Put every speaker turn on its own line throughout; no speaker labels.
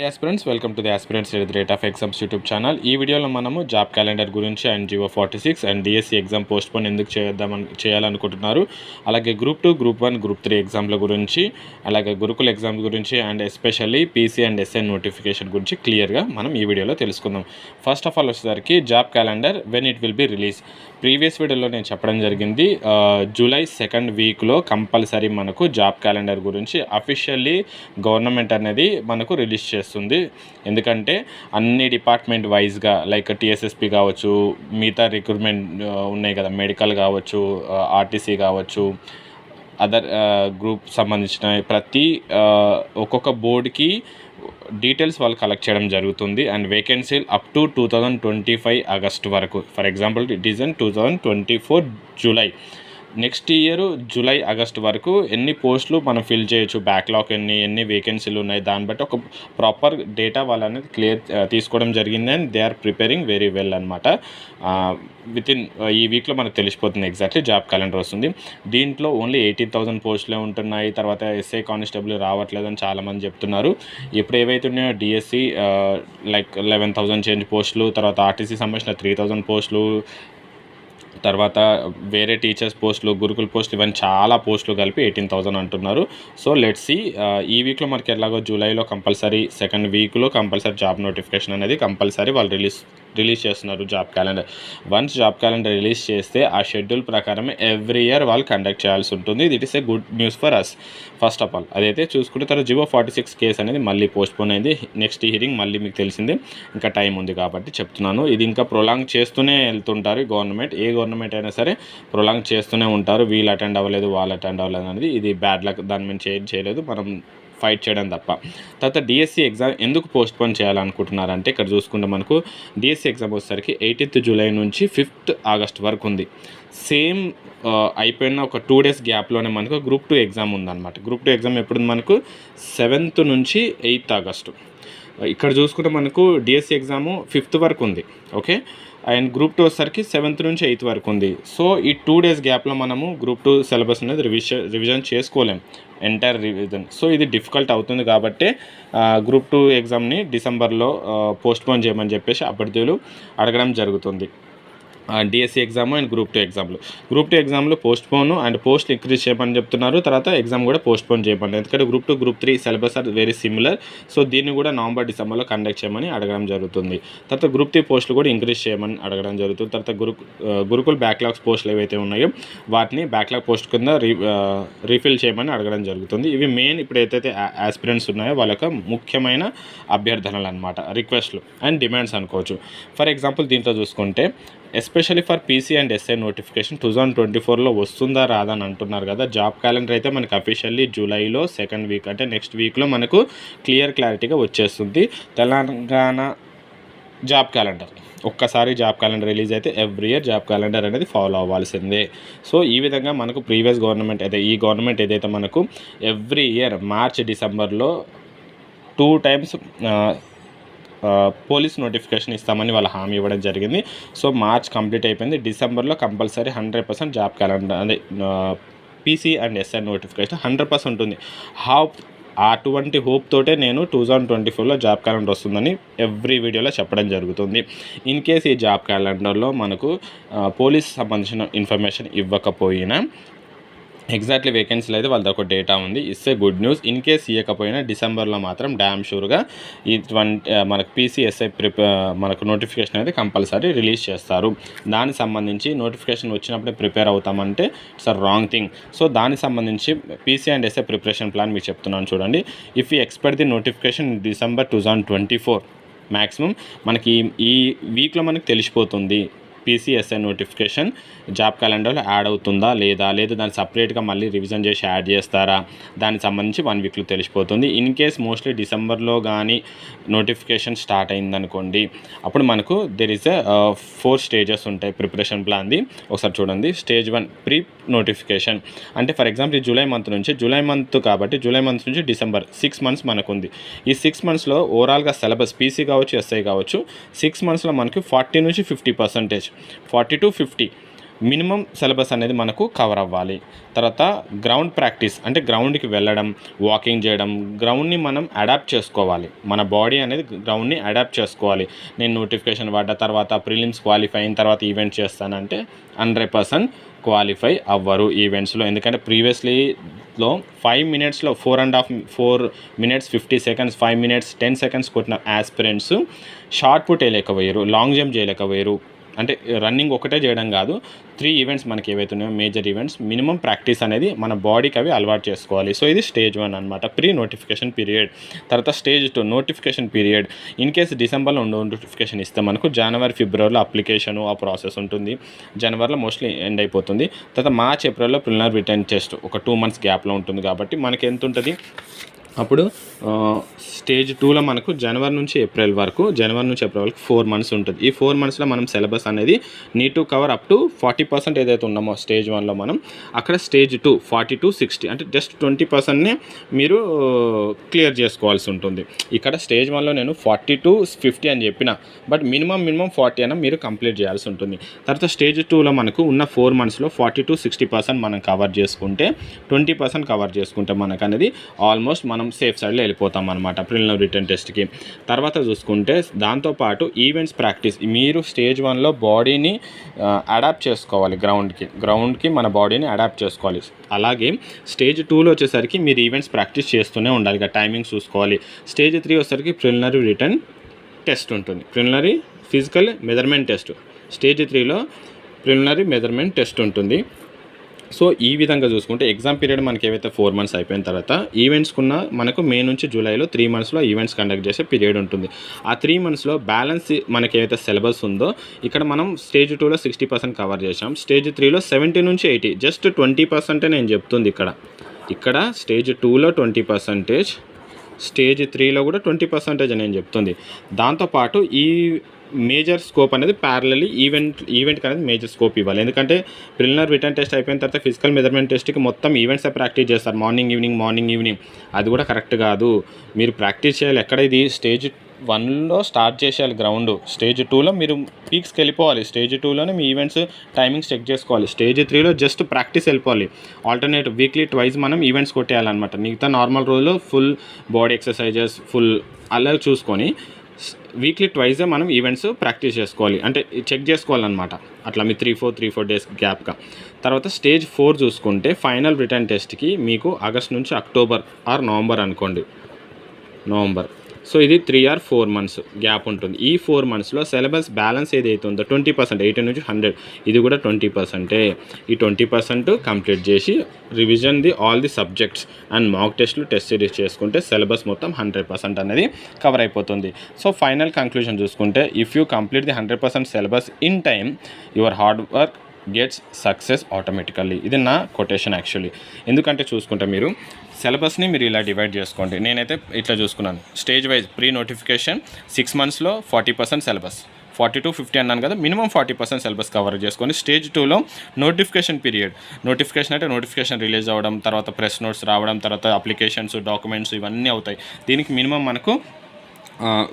Hi aspirants welcome to the aspirants at rate of exams YouTube channel ఈ వీడియోలో మనము job calendar గురించి and GO forty six and DSC exam postpone ఎందుకు చేద్దామని చేయాలనుకుంటున్నారు. అలాగే group two group one group three ఎగ్జామ్ల గురించి అలాగే గురుకుల ఎగ్జామ్ గురించి and especially PC and SN notification గురించి క్లియర్గా మనం ఈ వీడియోలో తెలుసుకుందాం. ఫస్ట్ ఆఫ్ ఆల్ వచ్చేసరికి job calendar when it will be release previous వీడియోలో నేను చెప్పడం జరిగింది జూలై సెకండ్ వీక్లో కంపల్సరీ మనకు జాబ్ క్యాలెండర్ గురించి అఫీషియల్లీ గవర్నమెంట్ అనేది మనకు రిలీజ్ చేస్తుంది. ఎందుకంటే అన్ని డిపార్ట్మెంట్ వైజ్గా లైక్ టీఎస్ఎస్పి కావచ్చు మిగతా రిక్రూట్మెంట్ ఉన్నాయి కదా మెడికల్ కావచ్చు ఆర్టీసీ కావచ్చు అదర్ గ్రూప్ సంబంధించిన ప్రతి ఒక్కొక్క బోర్డుకి డీటెయిల్స్ వాళ్ళు కలెక్ట్ చేయడం జరుగుతుంది. And వేకెన్సీలు up to two thousand twenty five August వరకు. For example it is in two thousand twenty four July. Next year July August వరకు ఎన్ని పోస్టులు మనం ఫిల్ చేయొచ్చు? బ్యాక్లాగ్ ఎన్ని ఎన్ని వేకెన్సీలు ఉన్నాయి? దాన్ని బట్టి ఒక ప్రాపర్ డేటా వాళ్ళు అనేది క్లియర్ తీసుకోవడం జరిగింది and they are preparing very well అనమాట విత్ ఇన్ ఈ వీక్లో మనకు తెలిసిపోతుంది ఎగ్జాక్ట్లీ జాబ్ క్యాలెండర్ వస్తుంది. దీంట్లో ఓన్లీ ఎయిటీన్ థౌసండ్ పోస్టులే ఉంటున్నాయి. తర్వాత ఎస్ఐ కానిస్టేబుల్ రావట్లేదని చాలామంది చెప్తున్నారు. ఇప్పుడు ఏవైతే ఉన్నాయో DSC like eleven thousand change పోస్టులు తర్వాత ఆర్టీసీ సంబంధించిన త్రీ థౌసండ్ పోస్టులు తర్వాత వేరే టీచర్స్ పోస్టులు గురుకుల పోస్టులు ఇవన్నీ చాలా పోస్టులు కలిపి ఎయిటీన్ థౌసండ్ అంటున్నారు. సో లెట్స్ సి ఈ వీక్లో మనకి ఎలాగో జూలైలో కంపల్సరీ సెకండ్ వీక్లో కంపల్సరీ జాబ్ నోటిఫికేషన్ అనేది కంపల్సరీ వాళ్ళు రిలీజ్ రిలీజ్ చేస్తున్నారు job calendar. Once job calendar release చేస్తే ఆ షెడ్యూల్ ప్రకారమే ఎవ్రీ ఇయర్ వాళ్ళు కండక్ట్ చేయాల్సి ఉంటుంది. That is a good news for us first of all అదైతే చూసుకుంటే తర్వాత జివో ఫార్టీ సిక్స్ కేసు అనేది మళ్ళీ పోస్ట్పోన్ అయింది. నెక్స్ట్ హియరింగ్ మళ్ళీ మీకు తెలిసింది. ఇంకా టైం ఉంది కాబట్టి చెప్తున్నాను. ఇది ఇంకా ప్రొలాంగ్ చేస్తూనే వెళ్తుంటారు గవర్నమెంట్ ఏ గవర్నమెంట్ అయినా సరే ప్రొలాంగ్ చేస్తూనే ఉంటారు. వీళ్ళు అటెండ్ అవ్వలేదు వాళ్ళు అటెండ్ అవ్వలేదు అనేది ఇది బ్యాడ్ లక్ దాని మీద చేంజ్ చేయలేదు. మనం ఫైట్ చేయడం తప్ప. తర్వాత డిఎస్సి ఎగ్జామ్ ఎందుకు పోస్ట్ పోన్ చేయాలనుకుంటున్నారంటే ఇక్కడ చూసుకుంటే మనకు డిఎస్సి ఎగ్జామ్ వచ్చేసరికి ఎయిటీన్త్ జూలై నుంచి ఫిఫ్త్ ఆగస్ట్ వరకు ఉంది. సేమ్ అయిపోయిన ఒక టూ డేస్ గ్యాప్లోనే మనకు గ్రూప్ టూ ఎగ్జామ్ ఉందన్నమాట. గ్రూప్ టూ ఎగ్జామ్ ఎప్పుడు మనకు? సెవెంత్ నుంచి ఎయిత్ ఆగస్టు ఇక్కడ చూసుకుంటే మనకు డిఎస్సి ఎగ్జాము ఫిఫ్త్ వరకు ఉంది. ఓకే? అండ్ గ్రూప్ టూ వచ్చేసరికి సెవెంత్ నుంచి ఎయిత్ వరకు ఉంది. సో ఈ టూ డేస్ గ్యాప్లో మనము గ్రూప్ టూ సిలబస్ అనేది రివిజన్ రివిజన్ చేసుకోలేం. ఎంటైర్ రివిజన్ సో ఇది డిఫికల్ట్ అవుతుంది కాబట్టి గ్రూప్ టూ ఎగ్జామ్ని డిసెంబర్లో పోస్ట్పోన్ చేయమని చెప్పేసి అభ్యర్థులు అడగడం జరుగుతుంది. DSC exam and group two ఎగ్జామ్లు గ్రూప్ టూ ఎగ్జామ్లో postpone and post increase చేయమని చెప్తున్నారు. తర్వాత ఎగ్జామ్ కూడా పోస్ట్ పోన్ చేయమని. ఎందుకంటే group two group three syllabus are very similar so దీన్ని కూడా నవంబర్ డిసెంబర్లో కండక్ట్ చేయమని అడగడం జరుగుతుంది. తర్వాత గ్రూప్ త్రీ పోస్టులు కూడా ఇంక్రీజ్ చేయమని అడగడం జరుగుతుంది. తర్వాత గురు గురుకుల్ బ్యాక్లాగ్స్ పోస్టులు ఏవైతే ఉన్నాయో వాటిని బ్యాక్లాగ్ పోస్ట్ కింద రీ రీఫిల్ చేయమని అడగడం జరుగుతుంది. ఇవి మెయిన్ ఇప్పుడు ఏదైతే ఆస్పిరెంట్స్ ఉన్నాయో వాళ్ళ యొక్క ముఖ్యమైన అభ్యర్థనలు అనమాట రిక్వెస్ట్లు అండ్ డిమాండ్స్ అనుకోవచ్చు. ఫర్ ఎగ్జాంపుల్ దీంట్లో చూసుకుంటే especially for PC and SI notification two thousand twenty ఫోర్లో వస్తుందా రాదా అని అంటున్నారు కదా. జాబ్ క్యాలెండర్ అయితే మనకి అఫీషియల్లీ జూలైలో సెకండ్ వీక్ అంటే నెక్స్ట్ వీక్లో మనకు క్లియర్ క్లారిటీగా వచ్చేస్తుంది. Telangana job calendar. ఒక్కసారి జాబ్ క్యాలెండర్ రిలీజ్ అయితే ఎవ్రీ ఇయర్ జాబ్ క్యాలెండర్ అనేది ఫాలో అవ్వాల్సిందే. సో ఈ విధంగా మనకు ప్రీవియస్ గవర్నమెంట్ అయితే ఈ గవర్నమెంట్ ఏదైతే మనకు ఎవ్రీ ఇయర్ మార్చ్ డిసెంబర్లో టూ టైమ్స్ పోలీస్ నోటిఫికేషన్ ఇస్తామని వాళ్ళ హామీ ఇవ్వడం జరిగింది. సో మార్చ్ కంప్లీట్ అయిపోయింది. డిసెంబర్లో compulsory hundred percent job calendar అదే PC and SI notification hundred percent ఉంటుంది. హౌ అటువంటి హోప్ తోటే నేను టూ థౌజండ్ ట్వంటీ ఫోర్లో జాబ్ క్యాలెండర్ వస్తుందని ఎవ్రీ వీడియోలో చెప్పడం జరుగుతుంది. ఇన్ కేస్ ఈ జాబ్ క్యాలెండర్లో మనకు పోలీస్ సంబంధించిన ఇన్ఫర్మేషన్ ఇవ్వకపోయినా ఎగ్జాక్ట్లీ వేకెన్సీలు అయితే వాళ్ళ ఒక డేటా ఉంది. ఇస్తే గుడ్ న్యూస్ ఇన్ కేస్ ఇవ్వకపోయినా డిసెంబర్లో మాత్రం డ్యామ్ షూర్గా ఇటువంటి మనకు పీసీఎస్ఐ ప్రిపే మనకు నోటిఫికేషన్ అయితే కంపల్సరీ రిలీజ్ చేస్తారు. దానికి సంబంధించి నోటిఫికేషన్ వచ్చినప్పుడే prepare అవుతామంటే it's a wrong thing so దానికి సంబంధించి PC and SI preparation plan మీకు చెప్తున్నాను చూడండి. If you expect the notification December two thousand twenty four maximum మనకి ఈ- ఈ వీక్లో మనకు తెలిసిపోతుంది. పీసీఎస్ఐ నోటిఫికేషన్ జాబ్ క్యాలెండర్లో యాడ్ అవుతుందా లేదా? లేదా దాన్ని సపరేట్గా మళ్ళీ రివిజన్ చేసి యాడ్ చేస్తారా? దానికి సంబంధించి వన్ వీక్లో తెలిసిపోతుంది. ఇన్ కేస్ మోస్ట్లీ డిసెంబర్లో కానీ నోటిఫికేషన్ స్టార్ట్ అయిందనుకోండి అప్పుడు మనకు దెర్ ఇస్ ఫోర్ స్టేజెస్ ఉంటాయి. ప్రిపరేషన్ ప్లాన్ది ఒకసారి చూడండి. స్టేజ్ వన్ ప్రీ నోటిఫికేషన్ అంటే ఫర్ ఎగ్జాంపుల్ ఈ జూలై మంత్ నుంచి జూలై మంత్ కాబట్టి జూలై మంత్ నుంచి డిసెంబర్ సిక్స్ మంత్స్ మనకు ఉంది ఈ సిక్స్ మంత్స్లో ఓవరాల్గా సిలబస్ పీసీ కావచ్చు ఎస్ఐ కావచ్చు సిక్స్ మంత్స్లో మనకి ఫార్టీ నుంచి fifty percentage forty to fifty minimum syllabus అనేది మనకు కవర్ అవ్వాలి. తర్వాత గ్రౌండ్ ప్రాక్టీస్ అంటే గ్రౌండ్కి వెళ్ళడం వాకింగ్ చేయడం గ్రౌండ్ని మనం అడాప్ట్ చేసుకోవాలి. మన బాడీ అనేది గ్రౌండ్ని అడాప్ట్ చేసుకోవాలి. నేను నోటిఫికేషన్ పడ్డ తర్వాత ప్రిలిమ్స్ క్వాలిఫై అయిన తర్వాత ఈవెంట్ చేస్తానంటే హండ్రెడ్ పర్సెంట్ క్వాలిఫై అవ్వరు ఈవెంట్స్లో. ఎందుకంటే ప్రీవియస్లీలో ఫైవ్ మినిట్స్లో four and half four minutes fifty seconds five minutes ten seconds కొట్టిన యాస్పిరెంట్స్ షార్ట్ పుట్ వేయలేకపోయారు లాంగ్ జంప్ చేయలేకపోయారు. అంటే రన్నింగ్ ఒకటే చేయడం కాదు త్రీ ఈవెంట్స్ మనకి ఏవైతే ఉన్నాయో మేజర్ ఈవెంట్స్ మినిమం ప్రాక్టీస్ అనేది మన బాడీకి అవి అలవాటు చేసుకోవాలి. సో ఇది స్టేజ్ వన్ అనమాట ప్రీ నోటిఫికేషన్ పీరియడ్ తర్వాత stage two notification period in case డిసెంబర్లో నోటిఫికేషన్ ఇస్తే మనకు జనవరి ఫిబ్రవరిలో అప్లికేషన్ ఆ ప్రాసెస్ ఉంటుంది. జనవరిలో మోస్ట్లీ ఎండ్ అయిపోతుంది. తర్వాత మార్చ్ ఏప్రిల్లో ప్రిలినర్ రిటర్న్ టెస్ట్ ఒక టూ మంత్స్ గ్యాప్లో ఉంటుంది. కాబట్టి మనకి ఎంత ఉంటుంది? అప్పుడు స్టేజ్ టూలో మనకు జనవరి నుంచి ఏప్రిల్ వరకు జనవరి నుంచి ఏప్రిల్ వరకు ఫోర్ మంత్స్ ఉంటుంది. ఈ ఫోర్ మంత్స్లో మనం సిలబస్ అనేది need to cover up to forty percent ఏదైతే ఉన్నామో స్టేజ్ వన్లో మనం అక్కడ stage two forty to sixty అంటే జస్ట్ ట్వంటీ పర్సెంట్నే మీరు క్లియర్ చేసుకోవాల్సి ఉంటుంది. ఇక్కడ స్టేజ్ వన్లో నేను ఫార్టీ టు ఫిఫ్టీ అని చెప్పిన బట్ మినిమం మినిమం ఫార్టీ అయినా మీరు కంప్లీట్ చేయాల్సి ఉంటుంది. తర్వాత స్టేజ్ టూలో మనకు ఉన్న ఫోర్ మంత్స్లో ఫార్టీ టు సిక్స్టీ పర్సెంట్ మనం కవర్ చేసుకుంటే ట్వంటీ పర్సెంట్ కవర్ చేసుకుంటే మనకు అనేది ఆల్మోస్ట్ మనం మనం సేఫ్ సైడ్లో వెళ్ళిపోతాం అనమాట ప్రిలిమినరీ రిటర్న్ టెస్ట్కి తర్వాత చూసుకుంటే దాంతోపాటు ఈవెంట్స్ ప్రాక్టీస్ మీరు స్టేజ్ వన్లో బాడీని అడాప్ట్ చేసుకోవాలి గ్రౌండ్కి గ్రౌండ్కి మన బాడీని అడాప్ట్ చేసుకోవాలి. అలాగే స్టేజ్ టూలో వచ్చేసరికి మీరు ఈవెంట్స్ ప్రాక్టీస్ చేస్తూనే ఉండాలి ఇక టైమింగ్స్ చూసుకోవాలి. స్టేజ్ త్రీ వచ్చేసరికి ప్రిలినరీ రిటర్న్ టెస్ట్ ఉంటుంది. Preliminary physical measurement test stage త్రీలో ప్రిలినరీ మెజర్మెంట్ టెస్ట్ ఉంటుంది. సో ఈ విధంగా చూసుకుంటే ఎగ్జామ్ పీరియడ్ మనకి ఏవైతే ఫోర్ మంత్స్ అయిపోయిన తర్వాత ఈవెంట్స్కున్న మనకు మే నుంచి జూలైలో త్రీ మంత్స్లో ఈవెంట్స్ కండక్ట్ చేసే పీరియడ్ ఉంటుంది. ఆ త్రీ మంత్స్లో బ్యాలెన్స్ మనకి ఏవైతే సిలబస్ ఉందో ఇక్కడ మనం స్టేజ్ టూలో సిక్స్టీ పర్సెంట్ కవర్ చేసాం స్టేజ్ త్రీలో సెవెంటీ నుంచి ఎయిటీ జస్ట్ ట్వంటీ పర్సెంటే నేను చెప్తుంది ఇక్కడ. ఇక్కడ స్టేజ్ టూలో ట్వంటీ పర్సెంటేజ్ స్టేజ్ త్రీలో కూడా ట్వంటీ పర్సెంటేజ్ నేను చెప్తుంది. దాంతోపాటు ఈ మేజర్ స్కోప్ అనేది ప్యారలీ ఈవెంట్ ఈవెంట్కి అనేది మేజర్ స్కోప్ ఇవ్వాలి. ఎందుకంటే ప్రిలినర్ రిటర్న్ టెస్ట్ అయిపోయిన తర్వాత ఫిజికల్ మెజర్మెంట్ టెస్ట్కి మొత్తం ఈవెంట్సే ప్రాక్టీస్ చేస్తారు. మార్నింగ్ ఈవినింగ్ మార్నింగ్ ఈవినింగ్ అది కూడా కరెక్ట్ కాదు. మీరు ప్రాక్టీస్ చేయాలి. ఎక్కడ ఇది? స్టేజ్ వన్లో స్టార్ట్ చేసేయాలి గ్రౌండ్ స్టేజ్ టూలో మీరు పీక్స్కి వెళ్ళిపోవాలి. స్టేజ్ టూలోనే మీ ఈవెంట్స్ టైమింగ్స్ చెక్ చేసుకోవాలి. స్టేజ్ త్రీలో జస్ట్ ప్రాక్టీస్ వెళ్ళిపోవాలి. ఆల్టర్నేట్ వీక్లీ ట్వైస్ మనం ఈవెంట్స్ కొట్టేయాలన్నమాట. మిగతా నార్మల్ రోజుల్లో ఫుల్ బాడీ ఎక్సర్సైజెస్ ఫుల్ అలా చూసుకొని వీక్లీ ట్వైజే మనం ఈవెంట్స్ ప్రాక్టీస్ చేసుకోవాలి. అంటే చెక్ చేసుకోవాలన్నమాట. అట్లా మీ three four three four days గ్యాప్గా తర్వాత స్టేజ్ ఫోర్ చూసుకుంటే ఫైనల్ రిటర్న్ టెస్ట్కి మీకు ఆగస్ట్ నుంచి అక్టోబర్ ఆర్ నవంబర్ అనుకోండి. నవంబర్. సో ఇది three or four months gap ఉంటుంది. ఈ ఫోర్ మంత్స్లో సిలబస్ బ్యాలెన్స్ ఏదైతే ఉందో ట్వంటీ పర్సెంట్ ఎయిటీ నుంచి హండ్రెడ్ ఇది కూడా ట్వంటీ పర్సెంటే ఈ ట్వంటీ పర్సెంట్ కంప్లీట్ చేసి revision the all the subjects and mock టెస్ట్లు టెస్ట్ సిరీస్ చేసుకుంటే సిలబస్ మొత్తం హండ్రెడ్ పర్సెంట్ అనేది కవర్ అయిపోతుంది. సో ఫైనల్ కంక్లూజన్ చూసుకుంటే if you complete the hundred percent syllabus in time your hard work gets success automatically ఇది నా quotation actually ఎందుకంటే చూసుకుంటే మీరు సిలబస్ని మీరు ఇలా డివైడ్ చేసుకోండి. నేనైతే ఇట్లా చూసుకున్నాను. Stage wise pre notification six మంత్స్లో forty percent syllabus. Forty to fifty అన్నాను కదా minimum forty percent syllabus cover చేసుకొని స్టేజ్ టూలో నోటిఫికేషన్ పీరియడ్. నోటిఫికేషన్ అంటే నోటిఫికేషన్ రిలీజ్ అవ్వడం తర్వాత ప్రెస్ నోట్స్ రావడం తర్వాత అప్లికేషన్స్ డాక్యుమెంట్స్ ఇవన్నీ అవుతాయి. దీనికి మినిమం మనకు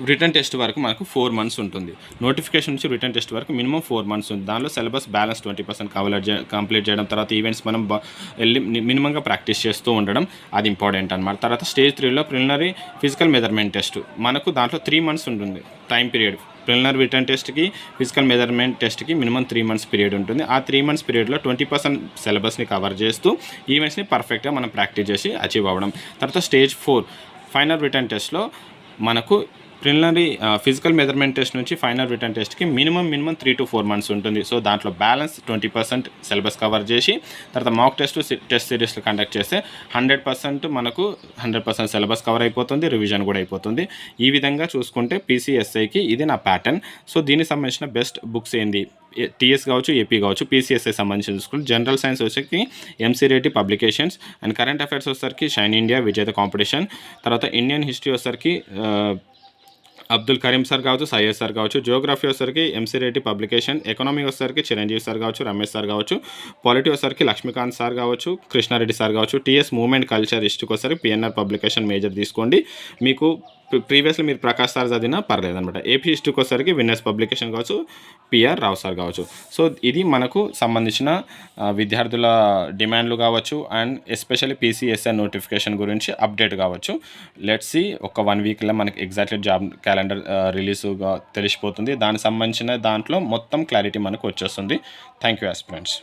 రిటర్న్ టెస్ట్ వరకు మనకు ఫోర్ మంత్స్ ఉంటుంది. నోటిఫికేషన్ నుంచి రిటర్న్ టెస్ట్ వరకు మినిమం ఫోర్ మంత్స్ ఉంది దానిలో syllabus balance twenty percent cover complete చేయడం తర్వాత ఈవెంట్స్ మనం వెళ్ళి మినిమంగా ప్రాక్టీస్ చేస్తూ ఉండడం అది ఇంపార్టెంట్ అనమాట తర్వాత స్టేజ్ త్రీలో ప్రిలినరీ ఫిజికల్ మెజర్మెంట్ టెస్ట్ మనకు దాంట్లో త్రీ మంత్స్ ఉంటుంది టైం పీరియడ్ ప్రిలినరీ రిటర్న్ టెస్ట్కి ఫిజికల్ మెజర్మెంట్ టెస్ట్కి మినిమం త్రీ మంత్స్ పీరియడ్ ఉంటుంది. ఆ త్రీ మంత్స్ పీరియడ్లో ట్వంటీ పర్సెంట్ సిలబస్ని కవర్ చేస్తూ ఈవెంట్స్ని పర్ఫెక్ట్గా మనం ప్రాక్టీస్ చేసి అచీవ్ అవ్వడం. తర్వాత స్టేజ్ ఫోర్ ఫైనల్ రిటర్న్ టెస్ట్లో మనకు ప్రిలినరీ ఫిజికల్ మెజర్మెంట్ టెస్ట్ నుంచి ఫైనల్ రిటర్న్ టెస్ట్కి minimum minimum three to four months ఉంటుంది. సో దాంట్లో balance twenty percent syllabus cover చేసి తర్వాత మాక్ టెస్ట్ టెస్ట్ సిరీస్లు కండక్ట్ చేస్తే హండ్రెడ్ పర్సెంట్ మనకు హండ్రెడ్ పర్సెంట్ సిలబస్ కవర్ అయిపోతుంది రివిజన్ కూడా అయిపోతుంది. ఈ విధంగా చూసుకుంటే పీసీఎస్ఐకి ఇది నా ప్యాటర్న్ సో దీనికి సంబంధించిన బెస్ట్ బుక్స్ ఏంది? టీఎస్ కావచ్చు ఏపీ కావచ్చు పీసీఎస్ఐ సంబంధించి చూసుకుంటే జనరల్ సైన్స్ వచ్చేసరికి MC Reddy publications and current affairs వచ్చేసరికి షైన్ ఇండియా విజేత కాంపిటీషన్. తర్వాత ఇండియన్ హిస్టరీ వచ్చేసరికి అబ్దుల్ కరీం సార్ కావచ్చు సయ్యద్ సార్ కావచ్చు జియోగ్రఫీ వచ్చేసరికి ఎంసీ రెడ్డి పబ్లికేషన్ ఎకనామీ వచ్చేసరికి చిరంజీవి సార్ కావచ్చు రమేష్ సార్ కావచ్చు పాలిటీ వచ్చేసరికి లక్ష్మీకాంత్ సార్ కావచ్చు కృష్ణారెడ్డి సార్ కావచ్చు టీఎస్ మూవ్మెంట్ కల్చర్ హిస్టరీకి వచ్చేసరికి పిఎన్ఆర్ పబ్లికేషన్ మేజర్ తీసుకోండి. మీకు ప్రీవియస్లీ మీరు ప్రకాష్ సార్ చదివినా పర్లేదు అనమాట ఏపీ హిస్టరీకి వచ్చేసరికి విన్నర్స్ పబ్లికేషన్ కావచ్చు పిఆర్ రావు సార్ కావచ్చు. సో ఇది మనకు సంబంధించిన విద్యార్థుల డిమాండ్లు కావచ్చు అండ్ ఎస్పెషల్లీ పీసీఎస్ఐ నోటిఫికేషన్ గురించి అప్డేట్ కావచ్చు. లెట్స్ సి ఒక వన్ వీక్లో మనకి ఎగ్జాక్ట్లీ జాబ్ క్యాలెండర్ రిలీజ్గా తెలిసిపోతుంది. దానికి సంబంధించిన దాంట్లో మొత్తం క్లారిటీ మనకు వచ్చేస్తుంది. Thank you aspirants